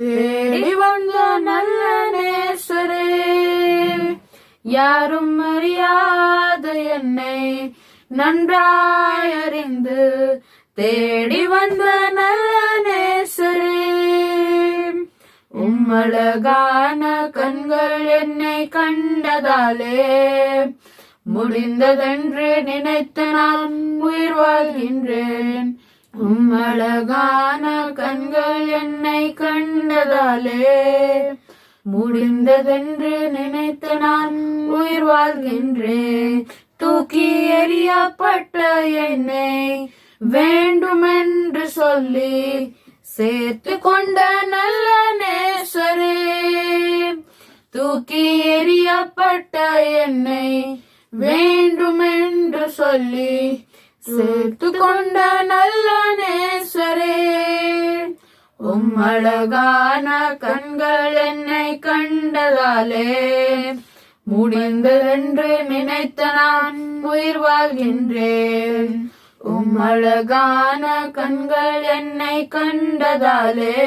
தேடி வந்த நல்ல நேசரே யாரும் அறியாத என்னை நன்றாயறிந்து தேடி வந்த நல்ல நேசரே. உம்மழகான கண்கள் என்னை கண்டதாலே முடிந்ததென்று நினைத்த நான் உயிர் வாழ்கின்றேன். உம்மழகான கண்கள் என்னை கண்டதாலே முடிந்ததென்று நினைத்து நான் உயிர் வாழ்கின்றேன். தூக்கி எறியப்பட்ட என்னை வேண்டுமென்று சொல்லி சேர்த்து கொண்ட நல்ல நேசரே தூக்கி எறியப்பட்ட என்னை வேண்டுமென்று சொல்லி சேர்த்து கொண்ட நல்ல நேசரே உம் அழகான கண்கள் என்னை கண்டதாலே முடிந்ததென்று நினைத்த நான் உயிர் வாழ்கின்றேன். உம் அழகான கண்கள் என்னை கண்டதாலே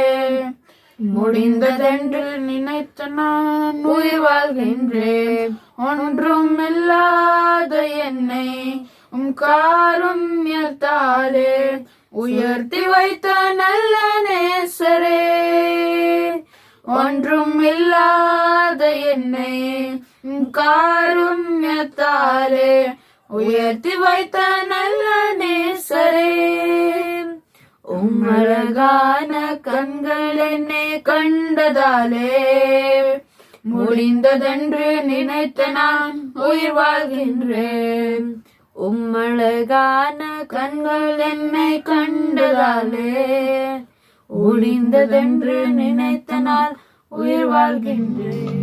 முடிந்ததென்று நினைத்த நான் உயிர் வாழ்கின்றேன். ஒன்றும் இல்லாத என்னை காருண்யத்தாலே உயர்த்தி வைத்த நல்ல நேசரே. ஒன்றும் இல்லாத என்னை உம் காருண்யத்தாலே உயர்த்தி வைத்த நல்ல நேசரே. உம்மழகான கண்கள் என்னை கண்டதாலே முடிந்ததென்று நினைத்த நான் உயிர் வாழ்கின்றேன். உம்மழகான கண்கள் என்னை கண்டதாலே முடிந்ததென்று நினைத்த நான் உயிர் வாழ்கின்றேன்.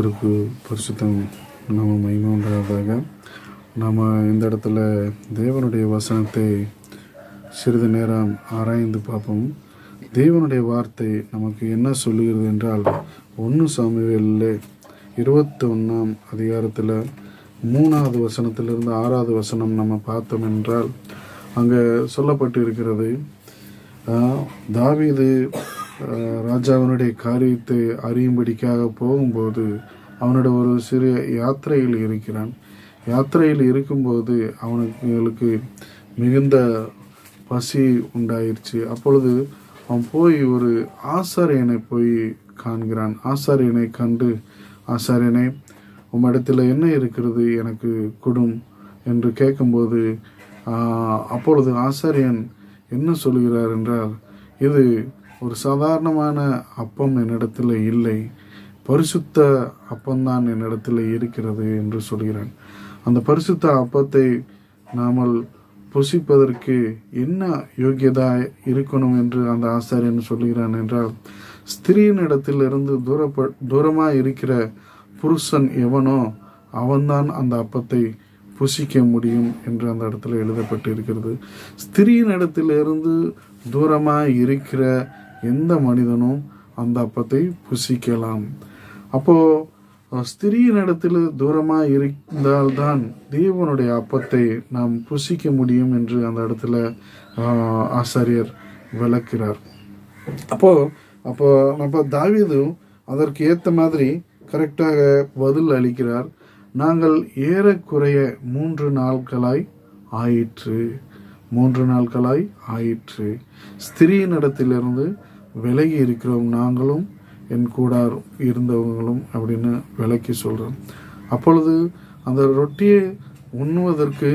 கர்த்தருக்கு பரிசுத்தம் நம்ம மகிமை உண்டாவதாக நாம் இந்த இடத்துல தேவனுடைய வசனத்தை சிறிது நேரம் ஆராய்ந்து பார்ப்போம். தேவனுடைய வார்த்தை நமக்கு என்ன சொல்லுகிறது என்றால் ஒன்று சாமிவேலில் இருபத்தி ஒன்றாம் அதிகாரத்தில் மூணாவது வசனத்திலிருந்து ஆறாவது வசனம் நம்ம பார்த்தோம் என்றால் அங்கே சொல்லப்பட்டு இருக்கிறது தாவீது ராஜாவினுடைய காரியத்தை அறியும்படிக்காக போகும்போது அவனோட ஒரு சிறிய யாத்திரையில் இருக்கிறான். யாத்திரையில் இருக்கும்போது அவனுக்கு மிகுந்த பசி உண்டாயிருச்சு. அப்பொழுது அவன் போய் ஒரு ஆசாரியனை போய் காண்கிறான். ஆசாரியனை கண்டு ஆசாரியனை உம்மிடத்தில் என்ன இருக்கிறது? எனக்கு கொடும் என்று கேட்கும்போது அப்பொழுது ஆசாரியன் என்ன சொல்கிறார் என்றால் இது ஒரு சாதாரணமான அப்பம் என்னிடத்தில் இல்லை. பரிசுத்த அப்பம்தான் என்னிடத்தில் இருக்கிறது என்று சொல்கிறான். அந்த பரிசுத்த அப்பத்தை நாமல் புசிப்பதற்கு என்ன யோக்கியதா இருக்கணும் என்று அந்த ஆசாரியன் சொல்கிறான் என்றால் ஸ்திரீனிடத்திலிருந்து தூரப்ப தூரமாக இருக்கிற புருஷன் எவனோ அவன்தான் அந்த அப்பத்தை புசிக்க முடியும் என்று அந்த இடத்துல எழுதப்பட்டு இருக்கிறது ஸ்திரீயின் இடத்திலிருந்து தூரமாக இருக்கிற எந்த மனிதனும் அந்த அப்பத்தை புசிக்கலாம். அப்போ அஹ், ஸ்திரீயின் இடத்தில் தூரமாக இருந்தால்தான் தேவனுடைய அப்பத்தை நாம் புசிக்க முடியும் என்று அந்த இடத்துல ஆசாரியர் விளக்கிறார். அப்போ அப்போ நம்ம தாவிது அதற்கு ஏற்ற மாதிரி கரெக்டாக பதில் அளிக்கிறார். நாங்கள் ஏறக்குறைய மூன்று நாட்களாய் ஆயிற்று. மூன்று நாட்களாய் ஆயிற்று. ஸ்திரீயின் இடத்திலிருந்து விலகி இருக்கிறோம் நாங்களும் என் கூடார் இருந்தவங்களும் அப்படின்னு விலக்கி சொல்கிறோம் அப்பொழுது அந்த ரொட்டியை உண்ணுவதற்கு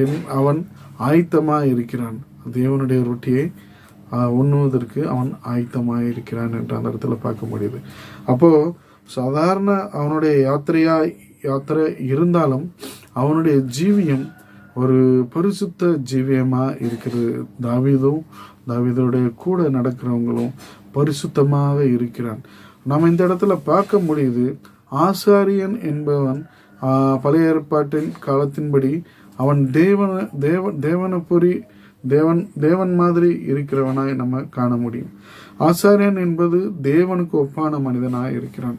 என் அவன் ஆயத்தமாக இருக்கிறான். தேவனுடைய ரொட்டியை உண்ணுவதற்கு அவன் ஆயத்தமாக இருக்கிறான் என்று அந்த இடத்துல பார்க்க முடியுது. அப்போது சாதாரண அவனுடைய யாத்திரையாக யாத்திரை இருந்தாலும் அவனுடைய ஜீவியம் ஒரு பரிசுத்த ஜீவியமாக இருக்கிறது. தாவீதும் தாவிதோடைய கூட நடக்கிறவங்களும் பரிசுத்தமாக இருக்கிறான். நம்ம இந்த இடத்துல பார்க்க முடியுது ஆசாரியன் என்பவன் பழைய ஏற்பாட்டின் காலத்தின்படி அவன் தேவன தேவ தேவனபுரி தேவன் தேவன் மாதிரி இருக்கிறவனாய் நம்ம காண முடியும். ஆசாரியன் என்பது தேவனுக்கு ஒப்பான மனிதனாக இருக்கிறான்.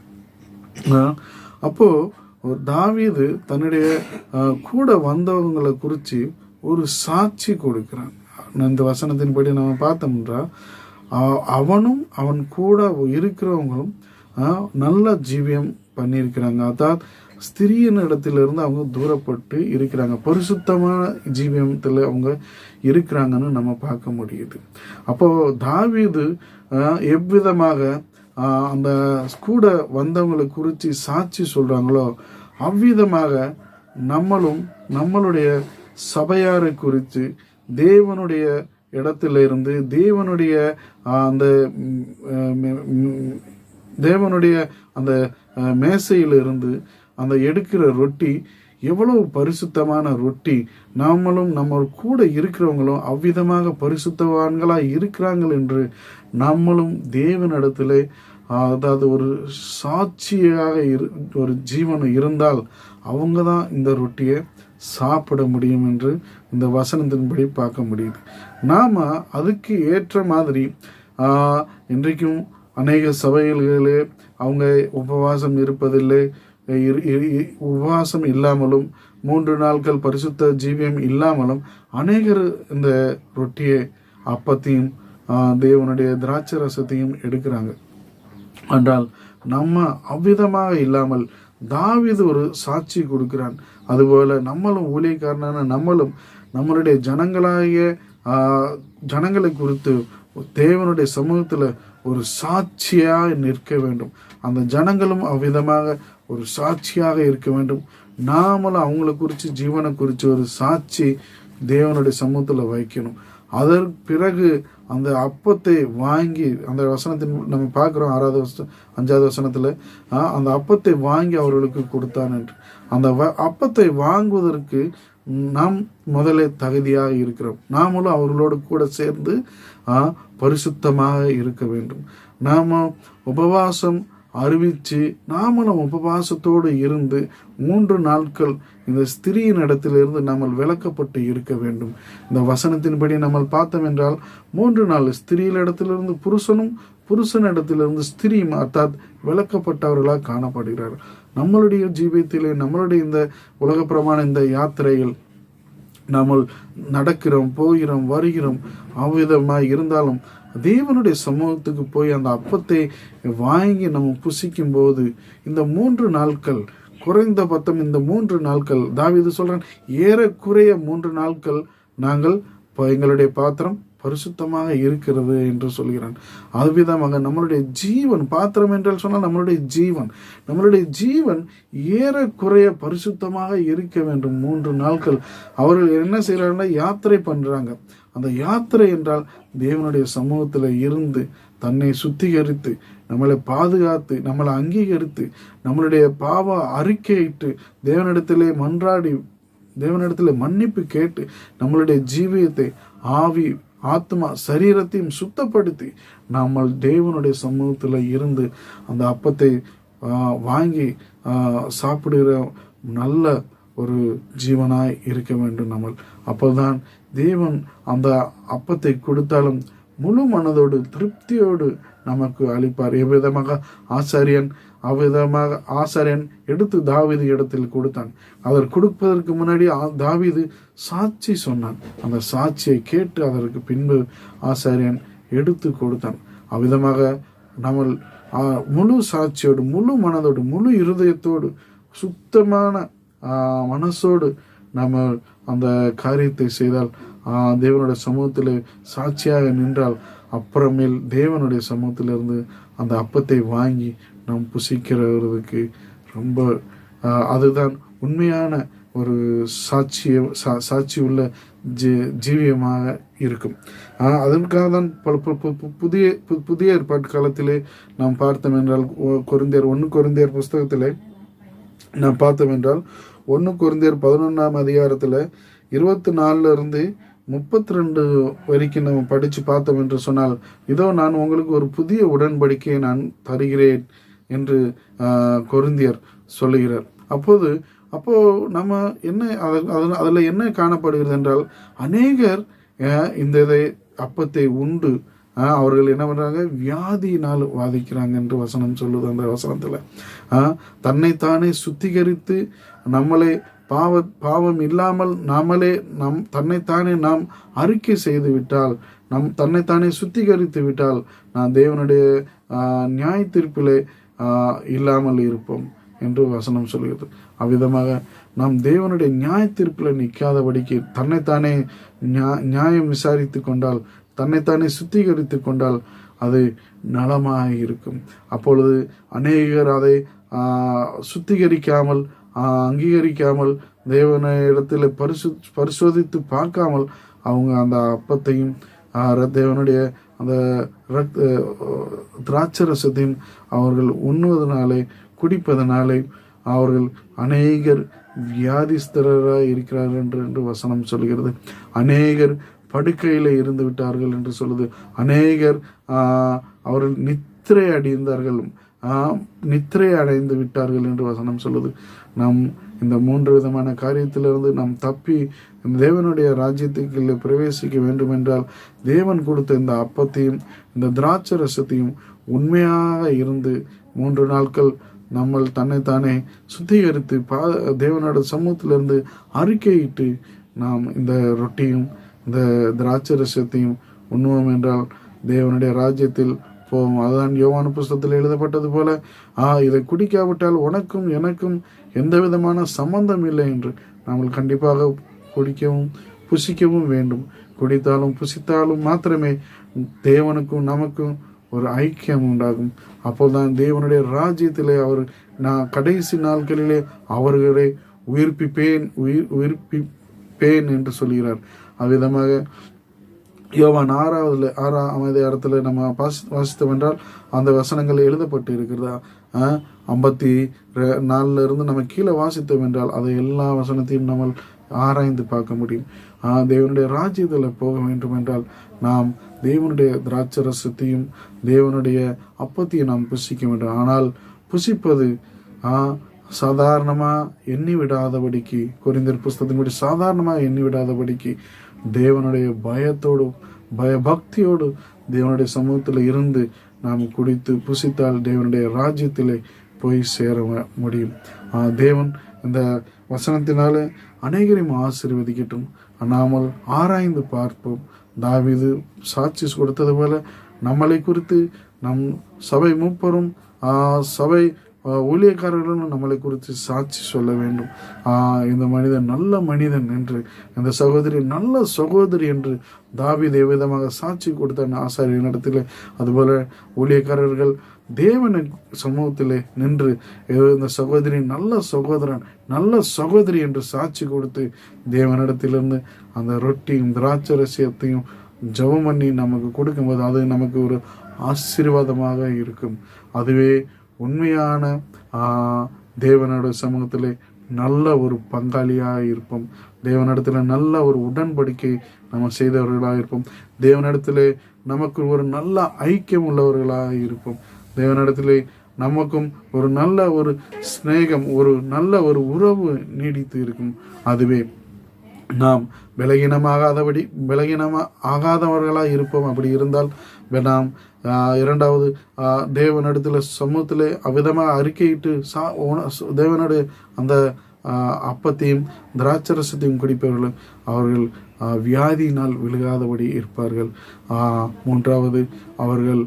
அப்போ ஒரு தாவீது தன்னுடைய கூட வந்தவங்களை குறித்து ஒரு சாட்சி கொடுக்கிறான். இந்த வசனத்தின்படி நம்ம பார்த்தோம்ன்றா அவனும் அவன் கூட இருக்கிறவங்களும் நல்ல ஜீவியம் பண்ணியிருக்கிறாங்க. அதாவது ஸ்திரியின் இடத்திலிருந்து அவங்க தூரப்பட்டு இருக்கிறாங்க. பரிசுத்தமான ஜீவியத்தில் அவங்க இருக்கிறாங்கன்னு நம்ம பார்க்க முடியுது. அப்போ தாவீது எவ்விதமாக அந்த கூட வந்தவங்களை குறித்து சாட்சி சொல்கிறாங்களோ அவ்விதமாக நம்மளும் நம்மளுடைய சபையாரை குறித்து தேவனுடைய இடத்துல இருந்து தேவனுடைய அந்த தேவனுடைய அந்த மேசையிலிருந்து அந்த எடுக்கிற ரொட்டி எவ்வளவு பரிசுத்தமான ரொட்டி. நாமளும் நம்ம கூட இருக்கிறவங்களும் அவ்விதமாக பரிசுத்தவான்களாக இருக்கிறாங்கள் என்று நம்மளும் தேவனிடத்திலே அதாவது ஒரு சாட்சியாக இரு ஒரு ஜீவன் இருந்தால் அவங்க தான் இந்த ரொட்டியை சாப்பிட முடியும் என்று இந்த வசனத்தின்படி பார்க்க முடியுது. நாம் அதுக்கு ஏற்ற மாதிரி ஆஹ், இன்றைக்கும் அநேக சபைகளிலே அவங்க உபவாசம் இருப்பதில்லை உபவாசம் இல்லாமலும் மூன்று நாட்கள் பரிசுத்த ஜீவியம் இல்லாமலும் அநேகர் இந்த ரொட்டியை அப்பத்தையும் ஆஹ், தேவனுடைய திராட்சை ரசத்தையும் எடுக்கிறாங்க. என்றால் நம்ம அவ்விதமாக இல்லாமல் தாவிது ஒரு சாட்சி கொடுக்கிறான். அதுபோல நம்மளும் ஊழியக்காரனான நம்மளும் நம்மளுடைய ஜனங்களாகிய ஜனங்களை குறித்து தேவனுடைய சமூகத்தில் ஒரு சாட்சியாக நிற்க வேண்டும். அந்த ஜனங்களும் அவ்விதமாக ஒரு சாட்சியாக இருக்க வேண்டும். நாமளும் அவங்கள குறித்து ஜீவனை குறித்து ஒரு சாட்சி தேவனுடைய சமூகத்தில் வைக்கணும். அதற்கு பிறகு அந்த அப்பத்தை வாங்கி அந்த வசனத்தின் நம்ம பார்க்குறோம் ஆறாவது வசனம் அஞ்சாவது வசனத்தில் அந்த அப்பத்தை வாங்கி அவர்களுக்கு கொடுத்தான் என்று. அந்த வ- அப்பத்தை வாங்குவதற்கு நாம் முதல்ல தகுதியாக இருக்கிறோம். நாமளும் அவர்களோடு கூட சேர்ந்து பரிசுத்தமாக இருக்க வேண்டும். நாம் உபவாசம் அறிவித்து நாமளும் உபவாசத்தோடு இருந்து மூன்று நாட்கள் இந்த ஸ்திரியின் இடத்திலிருந்து நம்ம விளக்கப்பட்டு இருக்க வேண்டும். இந்த வசனத்தின்படி நம்ம பார்த்தோம் என்றால் மூன்று நாள் ஸ்திரியின் இடத்திலிருந்து புருஷனும் புருஷன் இடத்திலிருந்து ஸ்திரியும் அர்த்தாத் விளக்கப்பட்டவர்களாக காணப்படுகிறார்கள் நம்மளுடைய ஜீவியத்திலே நம்மளுடைய இந்த உலகப்பிரமாண இந்த யாத்திரையில் நம்ம நடக்கிறோம் போகிறோம் வருகிறோம் அவ்விதமாக இருந்தாலும் தேவனுடைய சமூகத்துக்கு போய் அந்த அப்பத்தை வாங்கி நம்ம புசிக்கும் போது இந்த மூன்று நாட்கள் குறைந்த பத்தம் இந்த மூன்று நாட்கள் தான் இது சொல்கிறேன் ஏறக்குறைய மூன்று நாட்கள் நாங்கள் இப்போ எங்களுடைய பாத்திரம் பரிசுத்தமாக இருக்கிறது என்று சொல்கிறான். அதுவிதமாக நம்மளுடைய ஜீவன் பாத்திரம் என்றால் சொன்னால் நம்மளுடைய ஜீவன். நம்மளுடைய ஜீவன் ஏறக்குறைய பரிசுத்தமாக இருக்க வேண்டும். மூன்று நாட்கள். அவர்கள் என்ன செய்கிறாங்கன்னா யாத்திரை பண்ணுறாங்க அந்த யாத்திரை என்றால் தேவனுடைய சமூகத்தில் இருந்து தன்னை சுத்திகரித்து நம்மளை பாதுகாத்து நம்மளை அங்கீகரித்து நம்மளுடைய பாவ அறிக்கையிட்டு தேவனிடத்திலே மன்றாடி தேவனிடத்தில் மன்னிப்பு கேட்டு நம்மளுடைய ஜீவியத்தை ஆவி ஆத்மா சரீரத்தையும் சுத்தப்படுத்தி நம்ம தேவனுடைய சமூகத்தில் இருந்து அந்த அப்பத்தை வாங்கி சாப்பிடுகிற நல்ல ஒரு ஜீவனாய் இருக்க வேண்டும் நம்ம அப்போதான் தேவன் அந்த அப்பத்தை கொடுத்தாலும் முழு மனதோடு திருப்தியோடு நமக்கு அளிப்பார். எவ்விதமாக ஆசாரியன் அவ்விதமாக ஆசாரியன் எடுத்து தாவீது இடத்தில் கொடுத்தான். அவர் கொடுப்பதற்கு முன்னாடி தாவிது தாவீது சாட்சி சொன்னான். அந்த சாட்சியை கேட்டு அதற்கு பின்பு ஆசாரியன் எடுத்து கொடுத்தான். அவ்விதமாக நம்ம முழு சாட்சியோடு முழு மனதோடு முழு இருதயத்தோடு சுத்தமான மனசோடு நம்ம அந்த காரியத்தை செய்தால் தேவனுடைய சமூகத்தில் சாட்சியாக நின்றால் அப்புறமேல் தேவனுடைய சமூகத்திலிருந்து அந்த அப்பத்தை வாங்கி நாம் புசிக்கிறதுக்கு ரொம்ப அதுதான் உண்மையான ஒரு சாட்சிய சா சாட்சி உள்ள ஜீ ஜீவியமாக இருக்கும். அதற்காக தான் பல பு- பு- புதிய பு- புதிய ஏற்பாட்டு காலத்திலே நாம் பார்த்தோம் என்றால் ஒ- ஒன்று கொரிந்தியர் புஸ்தகத்திலே நான் பார்த்தோம் என்றால் ஒன்று குருந்தியர் பதினொன்றாம் அதிகாரத்தில் இருபத்தி நாலுலேருந்து முப்பத்தி ரெண்டு வரைக்கும் நம்ம படித்து பார்த்தோம் என்று சொன்னால் இதோ நான் உங்களுக்கு ஒரு புதிய உடன்படிக்கையை நான் தருகிறேன் என்று கொருந்தியர் சொல்லுகிறார். அப்போது அப்போ நம்ம என்ன அதில் அதில் என்ன காணப்படுகிறது என்றால் அநேகர் இந்த இதை அப்பத்தை உண்டு. அவர்கள் என்ன பண்ணுறாங்க வியாதியினால் வாதிக்கிறாங்க என்று வசனம் சொல்லுது அந்த வசனத்தில். தன்னைத்தானே சுத்திகரித்து நம்மளே பாவ பாவம் இல்லாமல் நாமளே நம் தன்னைத்தானே நாம் அறிக்கை செய்து விட்டால் நம் தன்னைத்தானே சுத்திகரித்து விட்டால் நான் தேவனுடைய நியாய தீர்ப்பிலே இல்லாமல் இருப்போம் என்று வசனம் சொல்கிறது. அவ்விதமாக நாம் தேவனுடைய நியாய தீர்ப்பில் நிற்காதபடிக்கு தன்னைத்தானே நியாயம் விசாரித்து கொண்டால் தன்னைத்தானே சுத்திகரித்து கொண்டால் அது நலமாக இருக்கும். அப்பொழுது அநேகர் அதை சுத்திகரிக்காமல் அங்கீகரிக்காமல் தேவனை இடத்துல பரிசு பரிசோதித்து பார்க்காமல் அவங்க அந்த அப்பத்தையும் தேவனுடைய அந்த ரத் திராட்சை ரசத்தையும் அவர்கள் உண்ணுவதனாலே குடிப்பதனாலே அவர்கள் அநேகர் வியாதிஸ்தராக இருக்கிறார்கள் என்று என்று வசனம் சொல்கிறது. அநேகர் படுக்கையில் இருந்து விட்டார்கள் என்று சொல்லுது. அநேகர் அவர்கள் நித் நித்திரை அடைந்தார்கள். ஆஹ், நித்திரை அடைந்து விட்டார்கள் என்று வசனம் சொல்லுது. நாம் இந்த மூன்று விதமான காரியத்திலிருந்து நாம் தப்பி தேவனுடைய ராஜ்யத்துக்குள்ளே பிரவேசிக்க வேண்டும் என்றால் தேவன் கொடுத்த இந்த அப்பத்தையும் இந்த திராட்சை ரசத்தையும் உண்மையாக இருந்து மூன்று நாட்கள் நம்ம தன்னைத்தானே சுத்திகரித்து பா தேவனோட சமூகத்திலிருந்து அறிக்கையிட்டு நாம் இந்த ரொட்டியும் இந்த திராட்சை ரசத்தையும் உண்ணுவோம் என்றால் தேவனுடைய ராஜ்யத்தில் போவோம் அதுதான் யோவான புஸ்தகத்தில் எழுதப்பட்டது போல ஆ இதை குடிக்காவிட்டால் உனக்கும் எனக்கும் எந்த விதமான சம்பந்தம் இல்லை என்று நாம் கண்டிப்பாக குடிக்கவும் புசிக்கவும் வேண்டும். குடித்தாலும் புசித்தாலும் மாத்திரமே தேவனுக்கும் நமக்கும் ஒரு ஐக்கியம் உண்டாகும். அப்போதுதான் தேவனுடைய ராஜ்யத்திலே அவர் நான் கடைசி நாட்களிலே அவர்களை உயிர்ப்பிப்பேன் உயிர் உயிர்ப்பிப்பேன் என்று சொல்கிறார். அவ்விதமாக யோவான் ஆறாவதுல ஆறாவது இடத்துல நம்ம வாசி வாசித்தோம் என்றால் அந்த வசனங்கள் எழுதப்பட்டு இருக்கிறதா ஐம்பத்தி நாலுல இருந்து நம்ம கீழே வாசித்தோம் என்றால் அதை எல்லா வசனத்தையும் நம்ம ஆராய்ந்து பார்க்க முடியும். தேவனுடைய ராஜ்யத்தில் போக வேண்டும் என்றால் நாம் தேவனுடைய திராட்சரசத்தையும் தேவனுடைய அப்பத்தையும் நாம் புசிக்க வேண்டும். ஆனால் புசிப்பது ஆ, எண்ணி விடாதபடிக்கு குறிந்தர் புஸ்தகத்தின்படி சாதாரணமாக எண்ணி விடாதபடிக்கு தேவனுடைய பயத்தோடு பயபக்தியோடு தேவனுடைய சமூகத்தில் இருந்து நாம் குடித்து புசித்தால் தேவனுடைய ராஜ்யத்திலே போய் சேர முடியும். தேவன் இந்த வசனத்தினால அநேகரையும் ஆசீர்வதிக்கட்டும். அண்ணாமல் ஆராய்ந்து பார்ப்போம். தாவிது சாட்சி கொடுத்தது போல நம்மளை குறித்து நம் சபை மூப்பரும் சபை ஊழியக்காரர்களும் நம்மளை குறித்து சாட்சி சொல்ல வேண்டும். இந்த மனிதன் நல்ல மனிதன் என்று இந்த சகோதரி நல்ல சகோதரி என்று தாவி தேவிதமாக சாட்சி கொடுத்த ஆசாரியர் இடத்துல அதுபோல ஊழியக்காரர்கள் தேவன சமூகத்திலே நின்று இந்த சகோதரி நல்ல சகோதரன் நல்ல சகோதரி என்று சாட்சி கொடுத்து தேவனிடத்திலிருந்து அந்த ரொட்டியும் திராட்சரசியத்தையும் ஜெபம் பண்ணி நமக்கு கொடுக்கும்போது அது நமக்கு ஒரு ஆசீர்வாதமாக இருக்கும். அதுவே உண்மையான தேவனோட சமூகத்தில் நல்ல ஒரு பங்காளியாக இருப்போம். தேவனிடத்தில் நல்ல ஒரு உடன்படிக்கை நம்ம செய்தவர்களாக இருப்போம். தேவனிடத்தில் நமக்கு ஒரு நல்ல ஐக்கியம் உள்ளவர்களாக இருப்போம். தேவனிடத்தில் நமக்கும் ஒரு நல்ல ஒரு சிநேகம் ஒரு நல்ல ஒரு உறவு நீடித்து இருக்கும். அதுவே நாம் விலகினமாகாதபடி விலகினமாக ஆகாதவர்களாக இருப்போம். அப்படி இருந்தால் நாம் இரண்டாவது தேவனிடத்தில் சமூகத்தில் அவ்விதமாக அறிக்கையிட்டு சா தேவனுடைய அந்த அப்பத்தையும் திராட்சரசத்தையும் குடிப்பவர்கள் அவர்கள் வியாதியினால் விழுகாதபடி இருப்பார்கள். மூன்றாவது அவர்கள்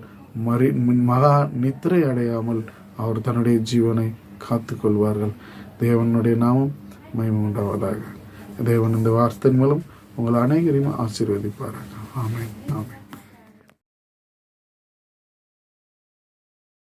மறி மகா நித்திரை அடையாமல் அவர் தன்னுடைய ஜீவனை காத்து கொள்வார்கள் தேவனுடைய நாமம் மயமுண்டாவதாக தேவன் இந்த வார்த்தையின் மூலம் உங்கள் அனைவரையும் ஆசீர்வதிப்பார்கள் ஆமை ஆமை